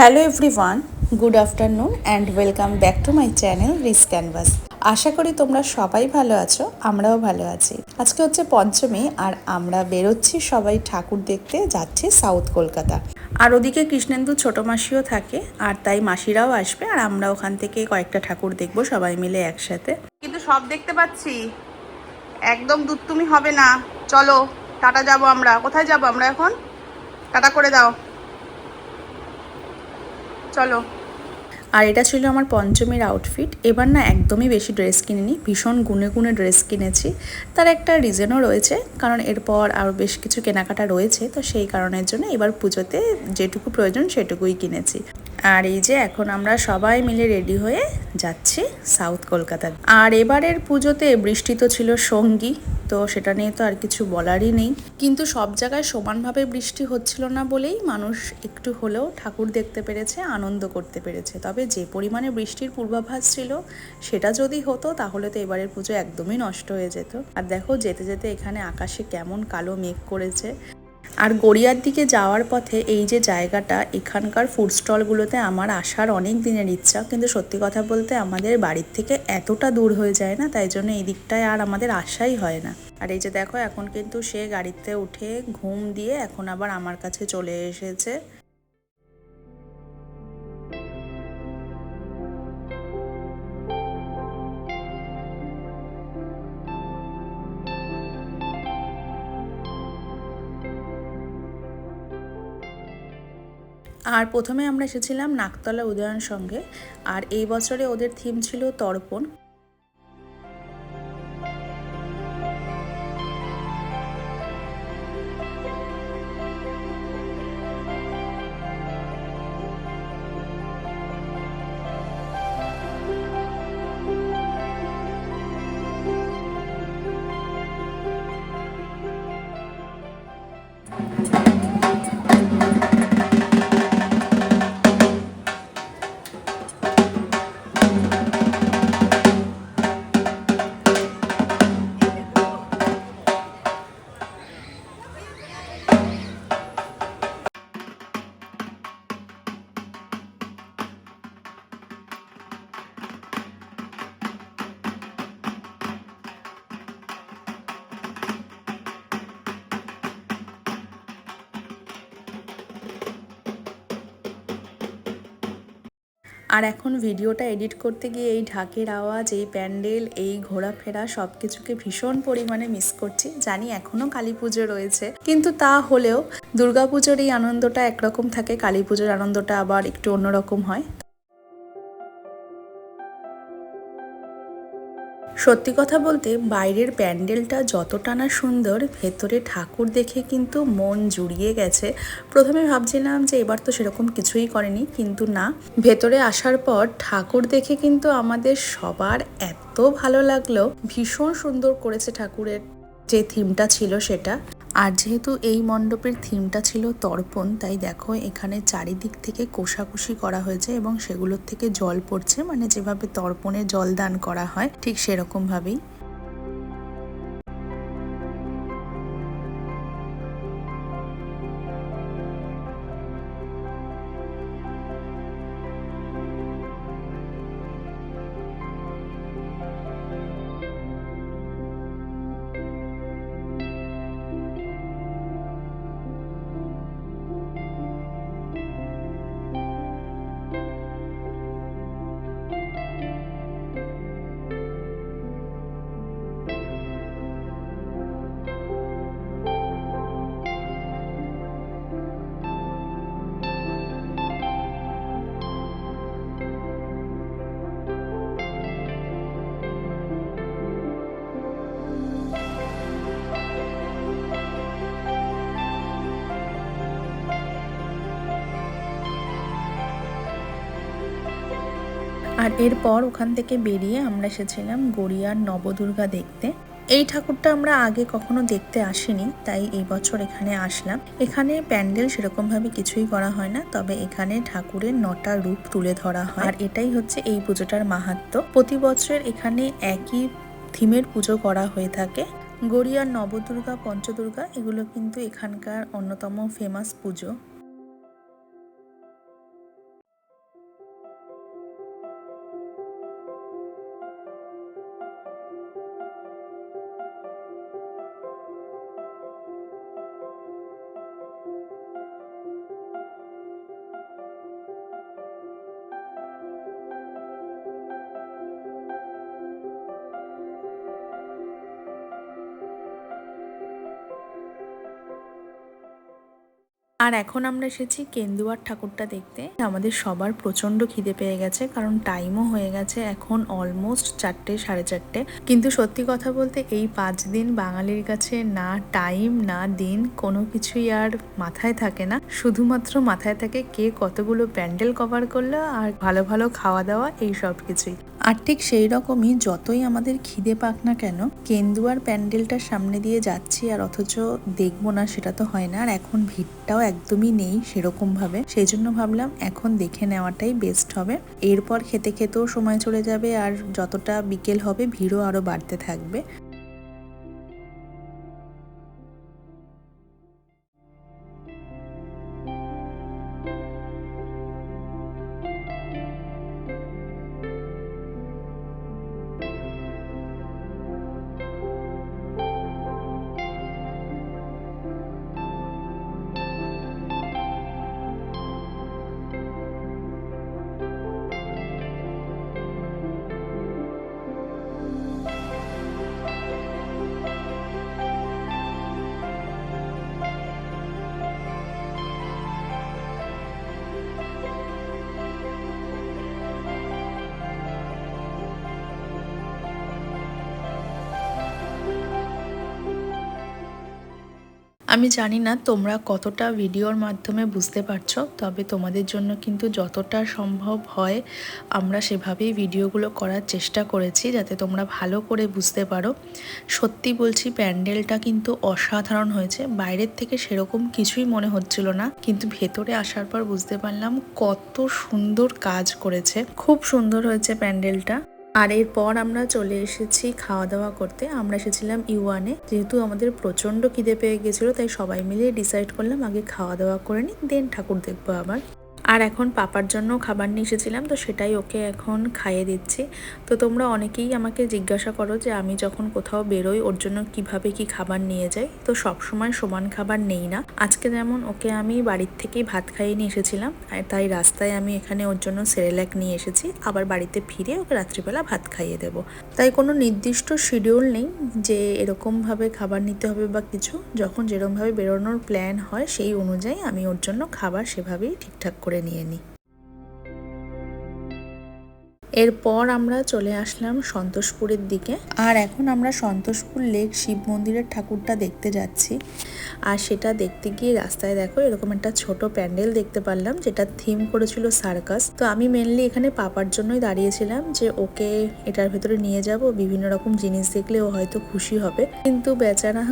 Hello everyone good afternoon and welcome back to my channel Rees Canvas আশা করি তোমরা সবাই ভালো আছো, আমরাও ভালো আছি। আজকে হচ্ছে পঞ্চমী আর আমরা বেরোচ্ছি সবাই ঠাকুর দেখতে, যাচ্ছি সাউথ কলকাতা। আর ওদিকে কৃষ্ণেন্দু ছোট মাসিও থাকে, আর তাই মাসিরাও আসবে, আর আমরা ওখান থেকে কয়েকটা ঠাকুর দেখব সবাই মিলে একসাথে। কিন্তু সব দেখতে পাচ্ছি। একদম দুত্তুমি হবে না। চলো, টাটা যাব আমরা। কোথায় যাব আমরা এখন? টাটা করে দাও। চলো। আর এটা ছিল আমার পঞ্চমীর আউটফিট এবার না একদমই বেশি ড্রেস কিনিনি, ভীষণ গুনে গুনে ড্রেস কিনেছি। তার একটা রিজনও রয়েছে, কারণ এরপর আরও বেশ কিছু কেনাকাটা রয়েছে, তো সেই কারণের জন্য এবার পুজোতে যেটুকু প্রয়োজন সেটুকুই কিনেছি। আর এই যে এখন আমরা সবাই মিলে রেডি হয়ে যাচ্ছি সাউথ কলকাতা আর এবারের পুজোতে বৃষ্টি তো ছিল সঙ্গী তো সেটা নিয়ে তো আর কিছু বলারই নেই। কিন্তু সব জায়গায় সমানভাবে বৃষ্টি হচ্ছিল না বলেই মানুষ একটু হলেও ঠাকুর দেখতে পেরেছে, আনন্দ করতে পেরেছে। তবে যে পরিমাণে বৃষ্টির পূর্বাভাস ছিল, সেটা যদি হতো তাহলে তো এবারের পুজো একদমই নষ্ট হয়ে যেত। আর দেখো যেতে যেতে এখানে আকাশে কেমন কালো মেঘ করেছে। আর গড়িয়ার দিকে যাওয়ার পথে এই যে জায়গাটা, এখানকার ফুড স্টলগুলোতে আমার আসার অনেক দিনের ইচ্ছা। কিন্তু সত্যি কথা বলতে আমাদের বাড়ির থেকে এতটা দূর হয়ে যায় না, তাই জন্য এই দিকটায় আর আমাদের আসাই হয় না। আর এই যে দেখো, এখন কিন্তু সে গাড়িতে উঠে ঘুম দিয়ে এখন আবার আমার কাছে চলে এসেছে। আর প্রথমে আমরা এসেছিলাম নাকতলা উদয়ন সঙ্গে আর এই বছরে ওদের থিম ছিল তর্পণ। আর এখন ভিডিওটা এডিট করতে গিয়ে এই ঢাকের আওয়াজ, এই প্যান্ডেল, এই ঘোরাফেরা সব কিছুকে ভীষণ পরিমাণে মিস করছি। জানি এখনও কালী পুজো রয়েছে। কিন্তু তা হলেও দুর্গাপুজোর এই আনন্দটা একরকম থাকে, কালী পুজোর আনন্দটা আবার একটু অন্যরকম হয়। সত্যি কথা বলতে, বাইরের প্যান্ডেলটা যতটা না সুন্দর, ভেতরে ঠাকুর দেখে কিন্তু মন জুড়িয়ে গেছে। প্রথমে ভাবছিলাম যে এবার তো সেরকম কিছুই করেনি, কিন্তু না। ভেতরে আসার পর ঠাকুর দেখে কিন্তু আমাদের সবার এত ভালো লাগল। ভীষণ সুন্দর করেছে ঠাকুরের যে থিমটা ছিল সেটা। আর যেহেতু এই মণ্ডপের থিমটা ছিল তর্পণ, তাই দেখো এখানে চারিদিক থেকে কোষাকুষি করা হয়েছে এবং সেগুলোর থেকে জল পড়ছে। মানে যেভাবে তর্পণে জল দান করা হয়, ঠিক সেরকম আর এরপর ওখান থেকে বেরিয়ে আমরা এসেছিলাম গড়িয়ার নবদুর্গা দেখতে। এই ঠাকুরটা আমরা আগে কখনো দেখতে আসিনি, তাই এই বছর এখানে আসলাম। এখানে প্যান্ডেল সেরকমভাবে কিছুই করা হয় না, তবে এখানে ঠাকুরের নটা রূপ তুলে ধরা হয়। আর এটাই হচ্ছে এই পুজোটার মাহাত্ম। প্রতি বছরের এখানে একই থিমের পুজো করা হয়ে থাকে। গড়িয়ার নবদুর্গা, পঞ্চদুর্গা, এগুলো কিন্তু এখানকার অন্যতম ফেমাস পুজো। আর এখন আমরা এসেছি কেন্দুয়ার ঠাকুরটা দেখতে। আমাদের সবার প্রচণ্ড খিদে পেয়ে গেছে, কারণ টাইমও হয়ে গেছে এখন অলমোস্ট চারটে, সাড়ে চারটে। কিন্তু সত্যি কথা বলতে এই পাঁচ দিন বাঙালির কাছে না টাইম না দিন কোনো কিছুই আর মাথায় থাকে না। শুধুমাত্র মাথায় থাকে কে কতগুলো প্যান্ডেল কভার করল আর ভালো ভালো খাওয়া দাওয়া এই সব কিছুই। আর ঠিক সেই রকমই যতই আমাদের খিদে পাক না কেন কেন্দুয়ার প্যান্ডেলটার সামনে দিয়ে যাচ্ছি আর অথচ দেখব না সেটা তো হয় না। আর এখন ভিড়টাও একদমই নেই সেরকমভাবে। সেই জন্য ভাবলাম এখন দেখে নেওয়াটাই বেস্ট হবে। এরপর খেতে খেতেও সময় চলে যাবে আর যতটা বিকেল হবে, ভিড়ও আরও বাড়তে থাকবে। আমি জানি না তোমরা কতটা ভিডিওর মাধ্যমে বুঝতে পারছ, তবে তোমাদের জন্য কিন্তু যতটা সম্ভব হয় আমরা সেভাবেই ভিডিওগুলো করার চেষ্টা করেছি যাতে তোমরা ভালো করে বুঝতে পারো। সত্যি বলছি, প্যান্ডেলটা কিন্তু অসাধারণ হয়েছে। বাইরের থেকে সেরকম কিছুই মনে হচ্ছিল না, কিন্তু ভেতরে আসার পর বুঝতে পারলাম কত সুন্দর কাজ করেছে। খুব সুন্দর হয়েছে প্যান্ডেলটা। আর এরপর আমরা চলে এসেছি খাওয়া দাওয়া করতে। আমরা এসেছিলাম ইউয়ানে। যেহেতু আমাদের প্রচণ্ড খিদে পেয়ে গেছিল, তাই সবাই মিলে ডিসাইড করলাম আগে খাওয়া দাওয়া করে নিই দেন ঠাকুর দেখব আবার। আর এখন পাপার জন্য খাবার নিয়ে এসেছিলাম, তো সেটাই ওকে এখন খাইয়ে দিচ্ছি। তো তোমরা অনেকেই আমাকে জিজ্ঞাসা করো যে আমি যখন কোথাও বেরোই ওর জন্য কীভাবে কি খাবার নিয়ে যাই, তো সব সময় সমান খাবার নেই না। আজকে যেমন ওকে আমি বাড়ির থেকেই ভাত খাইয়ে নিয়ে এসেছিলাম, আর তাই রাস্তায় আমি এখানে ওর জন্য সেরেল্যাক নিয়ে এসেছি, আবার বাড়িতে ফিরে ওকে রাত্রিবেলা ভাত খাইয়ে দেবো। তাই কোনো নির্দিষ্ট শিডিউল নেই যে এরকমভাবে খাবার নিতে হবে বা কিছু, যখন যেরকমভাবে বেরোনোর প্ল্যান হয় সেই অনুযায়ী আমি ওর জন্য খাবার সেভাবেই ঠিকঠাক করে নিয়ে নিই এরপর আমরা চলে আসলাম সন্তোষপুরের দিকে। আর এখন আমরা সন্তোষপুর লেক শিব মন্দিরের ঠাকুরটা দেখতে যাচ্ছি। আর সেটা দেখতে গিয়ে রাস্তায় দেখো এরকম একটা ছোট প্যান্ডেল দেখতে পারলাম, যেটা থিম করেছিল সার্কাস তো আমি মেনলি এখানে পাপার জন্যই দাঁড়িয়েছিলাম যে ওকে এটার ভেতরে নিয়ে যাব, বিভিন্ন রকম জিনিস দেখলে ও হয়তো খুশি হবে। কিন্তু বেচারা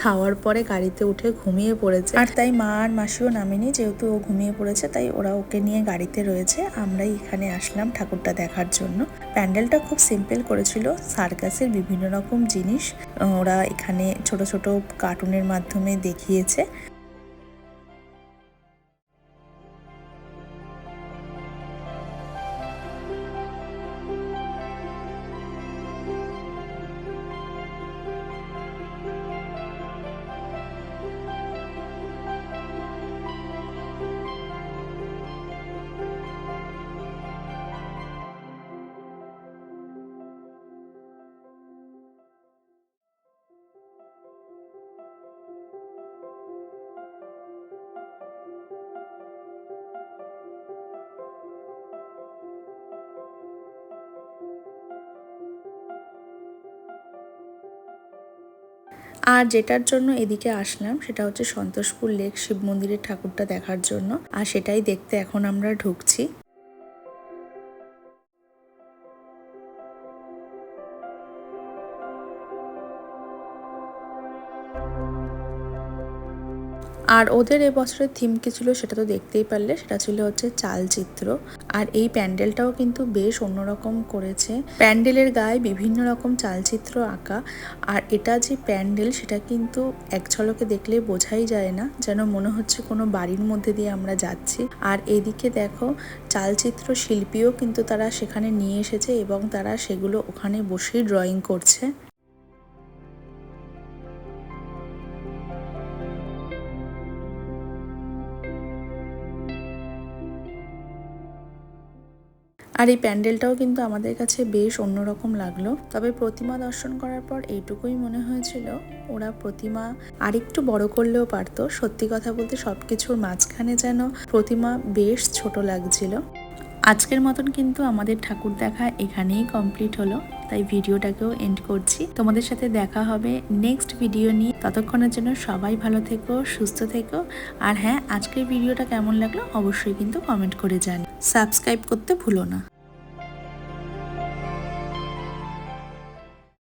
খাওয়ার পরে গাড়িতে উঠে ঘুমিয়ে পড়েছে। আর তাই মা আর মাসিও নামেনি, যেহেতু ও ঘুমিয়ে পড়েছে, তাই ওরা ওকে নিয়ে গাড়িতে রয়েছে। আমরাই এখানে আসলাম ঠাকুরটা দেখার জন্য। প্যান্ডেলটা খুব সিম্পল করেছিল সার্কাসের বিভিন্ন রকম জিনিস। ওরা এখানে ছোট ছোট কার্টুনের মাধ্যমে দেখিয়েছে। আর যেটার জন্য এদিকে আসলাম সেটা হচ্ছে সন্তোষপুর লেক, শিব মন্দিরের ঠাকুরটা দেখার জন্য। আর সেটাই দেখতে এখন আমরা ঢুকছি। আর ওদের এবছরের থিম কী ছিল সেটা তো দেখতেই পারলে, সেটা ছিল হচ্ছে চালচিত্র। আর এই প্যান্ডেলটাও কিন্তু বেশ অন্যরকম করেছে। প্যান্ডেলের গায়ে বিভিন্ন রকম চালচিত্র আঁকা, আর এটা যে প্যান্ডেল সেটা কিন্তু এক ঝলকে দেখলে বোঝাই যায় না, যেন মনে হচ্ছে কোনো বাড়ির মধ্যে দিয়ে আমরা যাচ্ছি। আর এদিকে দেখো, চালচিত্র শিল্পীও কিন্তু তারা সেখানে নিয়ে এসেছে এবং তারা সেগুলো ওখানে বসেই ড্রয়িং করছে। আর এই প্যান্ডেলটাও কিন্তু আমাদের কাছে বেশ অন্যরকম লাগল। তবে প্রতিমা দর্শন করার পর এইটুকুই মনে হয়েছিল, ওরা প্রতিমা আরেকটু বড় করলেও পারতো। সত্যি কথা বলতে সবকিছুর মাঝখানে যেন প্রতিমা বেশ ছোট লাগছিল। আজকের মতন কিন্তু আমাদের ঠাকুর দেখা এখানেই কমপ্লিট হলো, তাই ভিডিওটাকেও এন্ড করছি। তোমাদের সাথে দেখা হবে নেক্সট ভিডিও নিয়ে। ততক্ষণের জন্য সবাই ভালো থেকো, সুস্থ থেকো। আর হ্যাঁ আজকের ভিডিওটা কেমন লাগল অবশ্যই কিন্তু কমেন্ট করে জানি সাবস্ক্রাইব করতে ভুলো না।